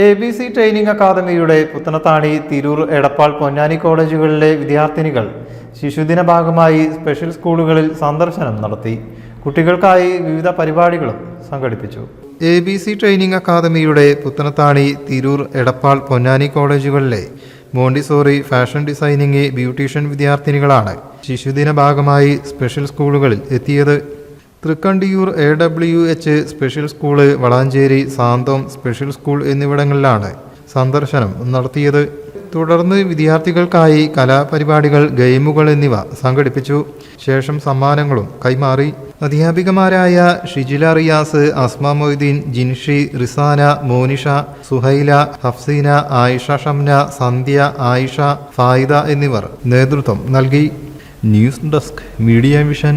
A B C training അക്കാദമിയുടെ പുത്തനത്താണി തിരൂർ എടപ്പാൾ പൊന്നാനി കോളേജുകളിലെ വിദ്യാർത്ഥിനികൾ ശിശുദിന ഭാഗമായി സ്പെഷ്യൽ സ്കൂളുകളിൽ സന്ദർശനം നടത്തി. കുട്ടികൾക്കായി വിവിധ പരിപാടികളും സംഘടിപ്പിച്ചു. എ ബി സി ട്രെയിനിങ് അക്കാദമിയുടെ പുത്തനത്താണി തിരൂർ എടപ്പാൾ പൊന്നാനി കോളേജുകളിലെ മോണ്ടിസോറി ഫാഷൻ ഡിസൈനിങ് ബ്യൂട്ടീഷ്യൻ വിദ്യാർത്ഥിനികളാണ് ശിശുദിന ഭാഗമായി സ്പെഷ്യൽ സ്കൂളുകളിൽ എത്തിയത്. Thrikkandiyur A W H special school Valanchery Santhom special school എന്നിവിടങ്ങളിലാണ് സന്ദർശനം നടത്തിയത്. തുടർന്ന് വിദ്യാർത്ഥികൾക്കായി കലാപരിപാടികൾ ഗെയിമുകൾ എന്നിവ സംഘടിപ്പിച്ചു. ശേഷം സമ്മാനങ്ങളും കൈമാറി. അധ്യാപികമാരായ ഷിജില റിയാസ് അസ്മ മൊയ്തീൻ ജിൻഷി റിസാന മോനിഷ സുഹൈല ഹഫ്സീന ആയിഷ ഷംന സന്ധ്യ ആയിഷ ഫായിദ എന്നിവർ നേതൃത്വം നൽകി. News desk media vision.